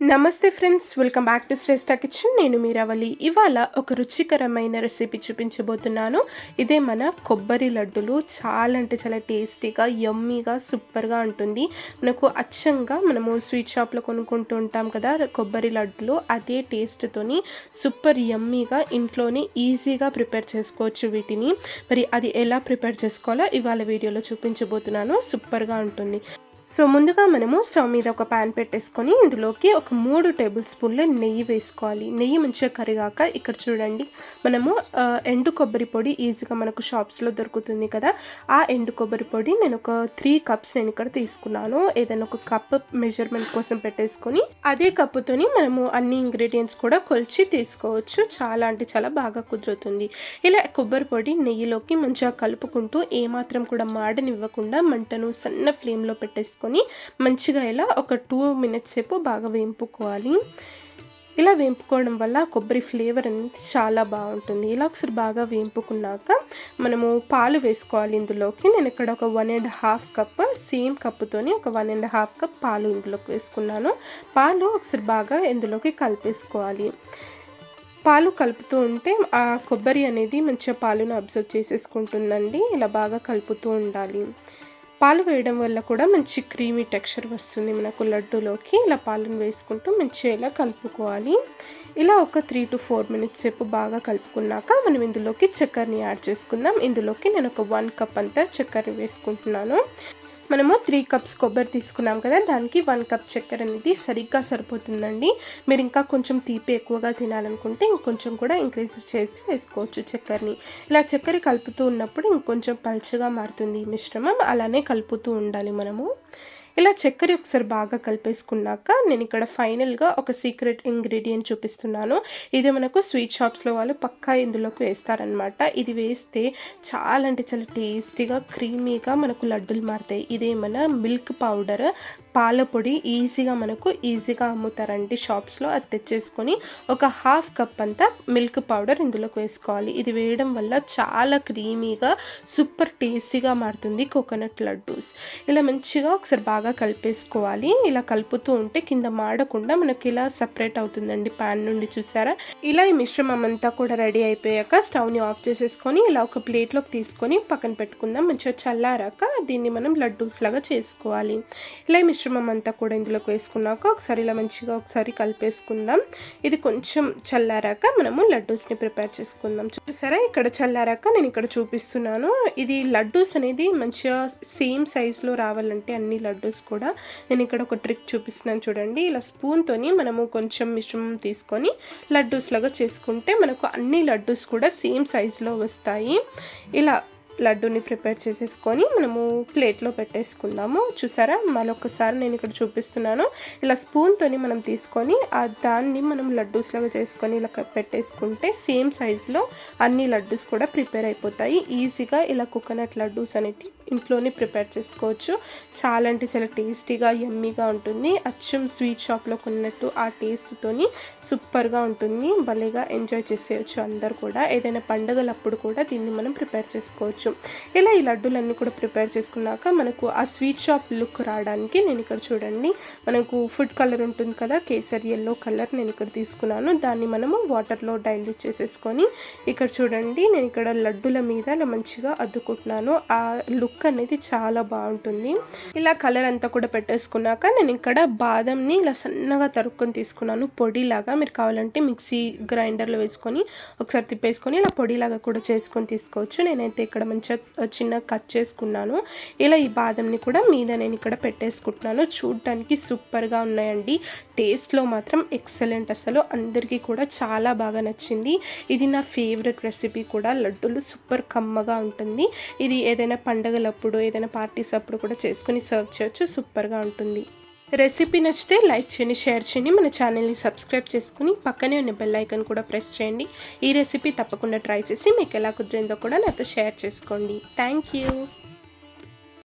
నమస్తే friends welcome back to Shreshta kitchen. నేను మీరావళి ఇవాళ ఒక రుచికరమైన రెసిపీ చూపించబోతున్నాను. ఇదే మన కొబ్బరి లడ్డులు. చాలా అంటే చాలా టేస్టీగా యమ్మీగా సూపర్గా ఉంటుంది. మనకు అచ్చంగా మనము స్వీట్ షాప్లో కొనుక్కుంటూ ఉంటాం కదా కొబ్బరి లడ్డులు. అదే టేస్ట్తోని సూపర్ యమ్మీగా ఇంట్లోనే ఈజీగా ప్రిపేర్ చేసుకోవచ్చు వీటిని. మరి అది ఎలా ప్రిపేర్ చేసుకోవాలో ఇవాళ వీడియోలో చూపించబోతున్నాను. సూపర్గా ఉంటుంది. సో ముందుగా మనము స్టవ్ మీద ఒక ప్యాన్ పెట్టేసుకొని ఇందులోకి ఒక మూడు టేబుల్ స్పూన్ల నెయ్యి వేసుకోవాలి. నెయ్యి మంచిగా కరిగాక ఇక్కడ చూడండి మనము ఎండు కొబ్బరి పొడి ఈజీగా మనకు షాప్స్లో దొరుకుతుంది కదా. ఆ ఎండు కొబ్బరి పొడి నేను ఒక త్రీ కప్స్ నేను ఇక్కడ తీసుకున్నాను. ఏదైనా ఒక కప్ మెజర్మెంట్ కోసం పెట్టేసుకొని అదే కప్పుతోని మనము అన్ని ఇంగ్రీడియంట్స్ కూడా కొలిచి తీసుకోవచ్చు. చాలా అంటే చాలా బాగా కుదురుతుంది. ఇలా కొబ్బరి పొడి నెయ్యిలోకి మంచిగా కలుపుకుంటూ ఏమాత్రం కూడా మాడనివ్వకుండా మంటను సన్న ఫ్లేమ్లో పెట్టేసి వేసుకొని మంచిగా ఇలా ఒక టూ మినిట్స్ సేపు బాగా వేంపుకోవాలి. ఇలా వేంపుకోవడం వల్ల కొబ్బరి ఫ్లేవర్ అనేది చాలా బాగుంటుంది. ఇలా ఒకసారి బాగా వేంపుకున్నాక మనము పాలు వేసుకోవాలి ఇందులోకి. నేను ఇక్కడ ఒక one and half cup same కప్పుతోని ఒక వన్ అండ్ హాఫ్ కప్ పాలు ఇందులోకి వేసుకున్నాను. పాలు ఒకసారి బాగా ఇందులోకి కలిపేసుకోవాలి. పాలు కలుపుతూ ఉంటే ఆ కొబ్బరి అనేది మంచిగా పాలును అబ్జర్వ్ చేసేసుకుంటుందండి. ఇలా బాగా కలుపుతూ ఉండాలి. పాలు వేయడం వల్ల కూడా మంచి క్రీమీ టెక్స్చర్ వస్తుంది మనకు లడ్డూలోకి. ఇలా పాలను వేసుకుంటూ మంచిగా ఇలా కలుపుకోవాలి. ఇలా ఒక త్రీ టు ఫోర్ మినిట్స్ సేపు బాగా కలుపుకున్నాక మనం ఇందులోకి చక్కెరని యాడ్ చేసుకుందాం. ఇందులోకి నేను ఒక వన్ కప్ అంతా చక్కెర వేసుకుంటున్నాను. మనము త్రీ కప్స్ కొబ్బరి తీసుకున్నాం కదా దానికి వన్ కప్ చక్కెర అనేది సరిగ్గా సరిపోతుందండి. మీరు ఇంకా కొంచెం తీపి ఎక్కువగా తినాలనుకుంటే ఇంకొంచెం కూడా ఇంక్రీజ్ చేసి వేసుకోవచ్చు చక్కెరని. ఇలా చక్కెర కలుపుతూ ఉన్నప్పుడు ఇంకొంచెం పల్చగా మారుతుంది ఈ మిశ్రమం అలానే కలుపుతూ ఉండాలి మనము. ఇలా చక్కెర ఒకసారి బాగా కలిపేసుకున్నాక నేను ఇక్కడ ఫైనల్గా ఒక సీక్రెట్ ఇంగ్రీడియంట్ చూపిస్తున్నాను. ఇది మనకు స్వీట్ షాప్స్లో వాళ్ళు పక్కా ఇందులోకి వేస్తారనమాట ఇది వేస్తే చాలా అంటే చాలా టేస్టీగా క్రీమీగా మనకు లడ్డూలు మారుతాయి. ఇదేమన్నా మిల్క్ పౌడర్ పాల పొడి ఈజీగా మనకు ఈజీగా అమ్ముతారండి షాప్స్లో. అది తెచ్చేసుకొని ఒక హాఫ్ కప్ అంతా మిల్క్ పౌడర్ ఇందులోకి వేసుకోవాలి. ఇది వేయడం వల్ల చాలా క్రీమీగా సూపర్ టేస్టీగా మారుతుంది కోకోనట్ లడ్డూస్. ఇలా మంచిగా ఒకసారి బాగా బాగా కలిపేసుకోవాలి. ఇలా కలుపుతూ ఉంటే కింద మాడకుండా మనకి ఇలా సపరేట్ అవుతుందండి ప్యాన్ నుండి చూసారా? ఇలా ఈ మిశ్రమం అంతా కూడా రెడీ అయిపోయాక స్టవ్ని ఆఫ్ చేసేసుకొని ఇలా ఒక ప్లేట్లోకి తీసుకొని పక్కన పెట్టుకుందాం. మంచిగా చల్లారాక దీన్ని మనం లడ్డూస్ లాగా చేసుకోవాలి. ఇలా ఈ మిశ్రమం అంతా కూడా ఇందులోకి వేసుకున్నాక ఒకసారి ఇలా మంచిగా ఒకసారి కలిపేసుకుందాం. ఇది కొంచెం చల్లారాక మనము లడ్డూస్ని ప్రిపేర్ చేసుకుందాం. చూసారా? ఇక్కడ చల్లారాక నేను ఇక్కడ చూపిస్తున్నాను. ఇది లడ్డూస్ అనేది మంచిగా సేమ్ సైజులో రావాలంటే అన్ని లడ్డూస్ లడ్డూస్ కూడా నేను ఇక్కడ ఒక ట్రిక్ చూపిస్తున్నాను చూడండి. ఇలా స్పూన్తోని మనము కొంచెం మిశ్రమం తీసుకొని లడ్డూస్ లాగా చేసుకుంటే మనకు అన్ని లడ్డూస్ కూడా సేమ్ సైజులో వస్తాయి. ఇలా లడ్డూని ప్రిపేర్ చేసేసుకొని మనము ప్లేట్లో పెట్టేసుకుందాము. చూసారా? మరొకసారి నేను ఇక్కడ చూపిస్తున్నాను. ఇలా స్పూన్తోని మనం తీసుకొని ఆ దాన్ని మనం లడ్డూస్ లాగా చేసుకొని ఇలా పెట్టేసుకుంటే సేమ్ సైజులో అన్ని లడ్డూస్ కూడా ప్రిపేర్ అయిపోతాయి. ఈజీగా ఇలా కోకోనట్ లడ్డూస్ అనేవి ఇంట్లోనే ప్రిపేర్ చేసుకోవచ్చు. చాలా అంటే చాలా టేస్టీగా ఎమ్మీగా ఉంటుంది. అచ్చం స్వీట్ షాప్లో కొన్నట్టు ఆ టేస్ట్తోని సూపర్గా ఉంటుంది. భలేగా ఎంజాయ్ చేసేయచ్చు అందరు కూడా. ఏదైనా పండుగలప్పుడు కూడా దీన్ని మనం ప్రిపేర్ చేసుకోవచ్చు. ఇలా ఈ లడ్డూలన్నీ కూడా ప్రిపేర్ చేసుకున్నాక మనకు ఆ స్వీట్ షాప్ లుక్ రావడానికి నేను ఇక్కడ చూడండి. మనకు ఫుడ్ కలర్ ఉంటుంది కదా కేసర్ ఎల్లో కలర్ నేను ఇక్కడ తీసుకున్నాను. దాన్ని మనము వాటర్లో డైల్యూట్ చేసేసుకొని ఇక్కడ చూడండి. నేను ఇక్కడ లడ్డుల మీద ఇలా మంచిగా అద్దుకుంటున్నాను. ఆ లుక్ లుక్ అనేది చాలా బాగుంటుంది. ఇలా కలర్ అంతా కూడా పెట్టేసుకున్నాక నేను ఇక్కడ బాదంని ఇలా సన్నగా తరుక్కొని తీసుకున్నాను. పొడిలాగా మీరు కావాలంటే మిక్సీ గ్రైండర్లో వేసుకొని ఒకసారి తిప్పేసుకొని ఇలా పొడిలాగా కూడా చేసుకొని తీసుకోవచ్చు. నేనైతే ఇక్కడ కొంచెం చిన్న కట్ చేసుకున్నాను. ఇలా ఈ బాదంని కూడా మీద నేను ఇక్కడ పెట్టేసుకుంటున్నాను. చూడటానికి సూపర్గా ఉన్నాయండి. టేస్ట్లో మాత్రం ఎక్సలెంట్. అసలు అందరికీ కూడా చాలా బాగా నచ్చింది. ఇది నా ఫేవరెట్ రెసిపీ కూడా. లడ్డూలు సూపర్ కమ్మగా ఉంటుంది. ఇది ఏదైనా పండగలప్పుడు ఏదైనా పార్టీస్ అప్పుడు కూడా చేసుకుని సర్వ్ చేయొచ్చు. సూపర్గా ఉంటుంది. రెసిపీ నచ్చితే లైక్ చేయండి షేర్ చేయండి. మన ఛానల్ని సబ్స్క్రైబ్ చేసుకుని పక్కనే ఉన్న బెల్ ఐకన్ కూడా ప్రెస్ చేయండి. ఈ రెసిపీ తప్పకుండా ట్రై చేసి మీకు ఎలా కుదిరిందో కూడా నాతో షేర్ చేసుకోండి. Thank you.